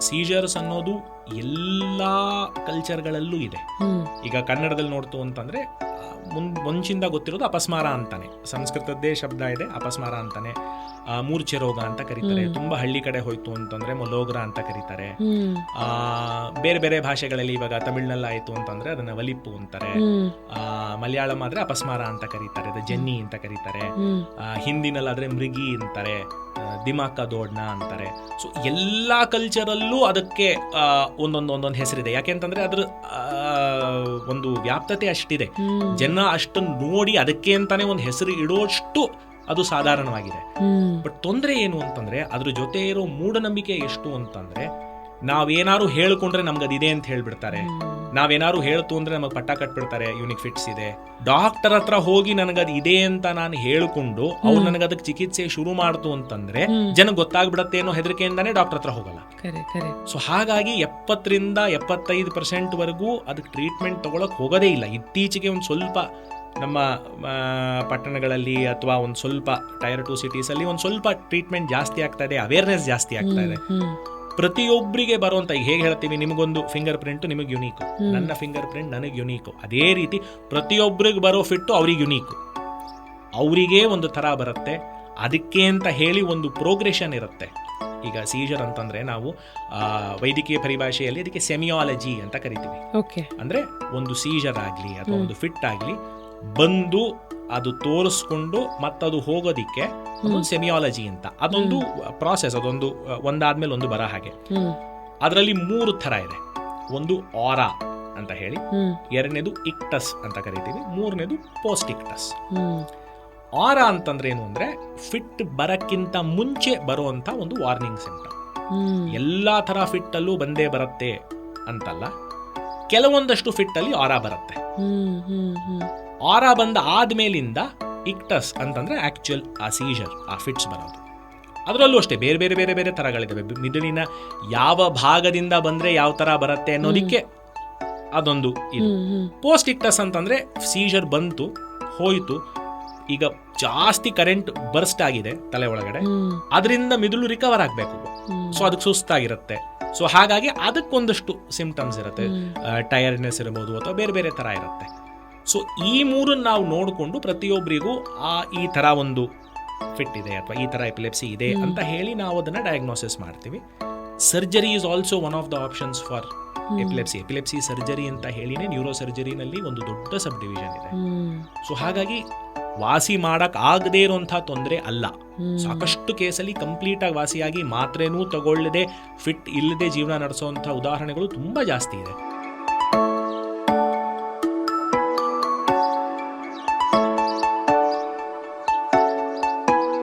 Seizures ಅನ್ನೋದು ಎಲ್ಲ ಕಲ್ಚರ್ಗಳಲ್ಲೂ ಇದೆ. ಈಗ ಕನ್ನಡದಲ್ಲಿ ನೋಡ್ತು ಅಂತಂದ್ರೆ ಮುನ್ ಮುಂಚಿಂದ ಗೊತ್ತಿರೋದು ಅಪಸ್ಮಾರ ಅಂತಾನೆ. ಸಂಸ್ಕೃತದ್ದೇ ಶಬ್ದ ಇದೆ ಅಪಸ್ಮಾರ ಅಂತಾನೆ. ಮೂರ್ಛೆ ರೋಗ ಅಂತ ಕರೀತಾರೆ. ತುಂಬಾ ಹಳ್ಳಿ ಕಡೆ ಹೋಯ್ತು ಅಂತಂದ್ರೆ ಮೊಲೋಗ್ರ ಅಂತ ಕರೀತಾರೆ. ಆ, ಬೇರೆ ಬೇರೆ ಭಾಷೆಗಳಲ್ಲಿ ಇವಾಗ ತಮಿಳ್ನಲ್ಲಿ ಆಯ್ತು ಅಂತಂದ್ರೆ ಅದನ್ನ ವಲಿಪ್ಪು ಅಂತಾರೆ. ಆ, ಮಲಯಾಳಂ ಆದ್ರೆ ಅಪಸ್ಮಾರ ಅಂತ ಕರೀತಾರೆ ಅದು ಜನ್ನಿ ಅಂತ ಕರೀತಾರೆ. ಹಿಂದಿನಲ್ಲಾದ್ರೆ ಮೃಗಿ ಅಂತಾರೆ. ದಿಮಾಕ ದೋಡ್ನ ಅಂತಾರೆ. ಸೊ ಎಲ್ಲಾ ಕಲ್ಚರಲ್ಲೂ ಅದಕ್ಕೆ ಒಂದೊಂದು ಒಂದೊಂದು ಹೆಸರಿದೆ ಯಾಕೆಂತಂದ್ರೆ ಅದ್ರ ಆ, ಒಂದು ವ್ಯಾಪ್ತತೆ ಅಷ್ಟಿದೆ. ಜನ ಅಷ್ಟು ನೋಡಿ ಅದಕ್ಕೆ ಅಂತಾನೆ ಒಂದು ಹೆಸರು ಇಡೋಷ್ಟು ಅದು ಸಾಧಾರಣವಾಗಿದೆ. ಬಟ್ ತೊಂದರೆ ಏನು ಅಂತಂದ್ರೆ ಅದ್ರ ಜೊತೆ ಇರೋ ಮೂಢನಂಬಿಕೆ ಎಷ್ಟು ಅಂತಂದ್ರೆ ನಾವೇನಾರು ಹೇಳ್ಕೊಂಡ್ರೆ ನಮ್ಗೆ ಅದಿದೆ ಅಂತ ಹೇಳ್ಬಿಡ್ತಾರೆ. ನಾವೇನಾರು ಹೇಳ್ತು ಅಂದ್ರೆ ನಮಗೆ ಪಟ್ಟ ಕಟ್ಬಿಡ್ತಾರೆ ಯೂನಿಕ್ ಫಿಟ್ಸ್ ಇದೆ. ಡಾಕ್ಟರ್ ಹತ್ರ ಹೋಗಿ ನನಗದು ಇದೆ ಅಂತ ನಾನು ಹೇಳ್ಕೊಂಡು ಅವ್ರು ನನಗೆ ಅದಕ್ಕೆ ಚಿಕಿತ್ಸೆ ಶುರು ಮಾಡ್ತು ಅಂತಂದ್ರೆ ಜನ ಗೊತ್ತಾಗ್ಬಿಡತ್ತೆ ಅನ್ನೋ ಹೆದರಿಕೆಯಿಂದಾನೇ ಡಾಕ್ಟರ್ ಹತ್ರ ಹೋಗಲ್ಲ. ಸೊ ಹಾಗಾಗಿ ಎಪ್ಪತ್ತರಿಂದ ಎಪ್ಪತ್ತೈದು ಪರ್ಸೆಂಟ್ ವರೆಗೂ ಅದಕ್ಕೆ ಟ್ರೀಟ್ಮೆಂಟ್ ತಗೊಳಕ್ ಹೋಗೋದೇ ಇಲ್ಲ. ಇತ್ತೀಚೆಗೆ ಒಂದು ಸ್ವಲ್ಪ ನಮ್ಮ ಪಟ್ಟಣಗಳಲ್ಲಿ ಅಥವಾ ಒಂದು ಸ್ವಲ್ಪ ಟೈರ್ ಟು ಸಿಟೀಸ್ ಅಲ್ಲಿ ಒಂದು ಸ್ವಲ್ಪ ಟ್ರೀಟ್ಮೆಂಟ್ ಜಾಸ್ತಿ ಆಗ್ತಾ ಇದೆ ಅವೇರ್ನೆಸ್ ಜಾಸ್ತಿ ಆಗ್ತಾ ಇದೆ. ಪ್ರತಿಯೊಬ್ಬರಿಗೆ ಈಗ ಹೇಗೆ ಹೇಳ್ತೀವಿ ನಿಮಗೊಂದು ಫಿಂಗರ್ ಪ್ರಿಂಟ್ ನಿಮಗೆ ಯುನೀಕು ನನ್ನ ಫಿಂಗರ್ ಪ್ರಿಂಟ್ ನನಗೆ ಯುನೀಕ್ ಅದೇ ರೀತಿ ಪ್ರತಿಯೊಬ್ಬರಿಗೆ ಬರೋ ಫಿಟ್ಟು ಅವ್ರಿಗೆ ಯುನೀಕ್ ಅವರಿಗೆ ಒಂದು ಥರ ಬರುತ್ತೆ ಅದಕ್ಕೆ ಅಂತ ಹೇಳಿ ಒಂದು ಪ್ರೋಗ್ರೆಷನ್ ಇರುತ್ತೆ. ಈಗ ಸೀಜರ್ ಅಂತಂದ್ರೆ ನಾವು ವೈದ್ಯಕೀಯ ಪರಿಭಾಷೆಯಲ್ಲಿ ಅದಕ್ಕೆ ಸೆಮಿಯಾಲಜಿ ಅಂತ ಕರಿತೀವಿ. ಅಂದ್ರೆ ಒಂದು ಸೀಜರ್ ಆಗಲಿ ಅಥವಾ ಒಂದು ಫಿಟ್ ಆಗಲಿ ಬಂದು ಅದು ತೋರಿಸ್ಕೊಂಡು ಮತ್ತದು ಹೋಗೋದಿಕ್ಕೆ ಅದೊಂದು ಸೆಮಿಯಾಲಜಿ ಅಂತ. ಅದೊಂದು ಪ್ರಾಸೆಸ್ ಅದೊಂದು ಒಂದಾದ್ಮೇಲೆ ಒಂದು ಬರ ಹಾಗೆ. ಅದರಲ್ಲಿ ಮೂರು ಥರ ಇದೆ. ಒಂದು ಆರಾ ಅಂತ ಹೇಳಿ ಎರಡನೇದು ಇಕ್ಟಸ್ ಅಂತ ಕರಿತೀವಿ ಮೂರನೇದು ಪೋಸ್ಟ್ ಇಕ್ಟಸ್ ಆರ ಅಂತಂದ್ರೆ ಏನು ಅಂದ್ರೆ ಫಿಟ್ ಬರಕ್ಕಿಂತ ಮುಂಚೆ ಬರುವಂತ ಒಂದು ವಾರ್ನಿಂಗ್ ಸಿಂಪ್ಟಮ್ ಎಲ್ಲಾ ತರ ಫಿಟ್ ಅಲ್ಲೂ ಬಂದೇ ಬರುತ್ತೆ ಅಂತಲ್ಲ ಕೆಲವೊಂದಷ್ಟು ಫಿಟ್ ಅಲ್ಲಿ ಆರ ಬರುತ್ತೆ ಆರಾ ಬಂದ ಆದ್ಮೇಲಿಂದ ಇಕ್ಟಸ್ ಅಂತಂದ್ರೆ ಆಕ್ಚುಯಲ್ ಆ ಸೀಜರ್ ಆ ಫಿಟ್ಸ್ ಬರೋದು. ಅದರಲ್ಲೂ ಅಷ್ಟೇ ಬೇರೆ ಬೇರೆ ಬೇರೆ ಬೇರೆ ತರಗಳಿದ್ದಾವೆ ಮಿದುಳಿನ ಯಾವ ಭಾಗದಿಂದ ಬಂದ್ರೆ ಯಾವ ತರ ಬರುತ್ತೆ ಅನ್ನೋದಿಕ್ಕೆ ಅದೊಂದು ಇದು. ಪೋಸ್ಟ್ ಇಕ್ಟಸ್ ಅಂತಂದ್ರೆ ಸೀಜರ್ ಬಂತು ಹೋಯ್ತು ಈಗ ಜಾಸ್ತಿ ಕರೆಂಟ್ ಬರ್ಸ್ಟ್ ಆಗಿದೆ ತಲೆ ಒಳಗಡೆ. ಅದರಿಂದ ಮಿದುಳು ರಿಕವರ್ ಆಗಬೇಕು. ಸೊ ಅದಕ್ಕೆ ಸುಸ್ತಾಗಿರುತ್ತೆ. ಸೊ ಹಾಗಾಗಿ ಅದಕ್ಕೊಂದಷ್ಟು ಸಿಂಪ್ಟಮ್ಸ್ ಇರುತ್ತೆ. ಟೈರ್ನೆಸ್ ಇರ್ಬೋದು ಅಥವಾ ಬೇರೆ ಬೇರೆ ತರ ಇರುತ್ತೆ. ಸೊ ಈ ಮೂರನ್ನು ನಾವು ನೋಡಿಕೊಂಡು ಪ್ರತಿಯೊಬ್ಬರಿಗೂ ಆ ಈ ಥರ ಒಂದು ಫಿಟ್ ಇದೆ ಅಥವಾ ಈ ಥರ ಎಪಿಲೆಪ್ಸಿ ಇದೆ ಅಂತ ಹೇಳಿ ನಾವು ಅದನ್ನು ಡಯಾಗ್ನೋಸಿಸ್ ಮಾಡ್ತೀವಿ. Surgery is also one of the options for. Epilepsy epilepsy surgery ಅಂತ ಹೇಳಿನೇ ನ್ಯೂರೋ ಸರ್ಜರಿನಲ್ಲಿ ಒಂದು ದೊಡ್ಡ ಸಬ್ ಡಿವಿಷನ್ ಇದೆ ಸೊ ಹಾಗಾಗಿ ವಾಸಿ ಮಾಡಕ್ ಆಗದೇ ಇರುವಂತಹ ತೊಂದರೆ ಅಲ್ಲ. ಸಾಕಷ್ಟು ಕೇಸಲ್ಲಿ ಕಂಪ್ಲೀಟ್ ಆಗಿ ವಾಸಿಯಾಗಿ ಮಾತ್ರೆನೂ ತಗೊಳ್ಳದೆ ಫಿಟ್ ಇಲ್ಲದೆ ಜೀವನ ನಡೆಸುವಂತಹ ಉದಾಹರಣೆಗಳು ತುಂಬಾ ಜಾಸ್ತಿ ಇದೆ.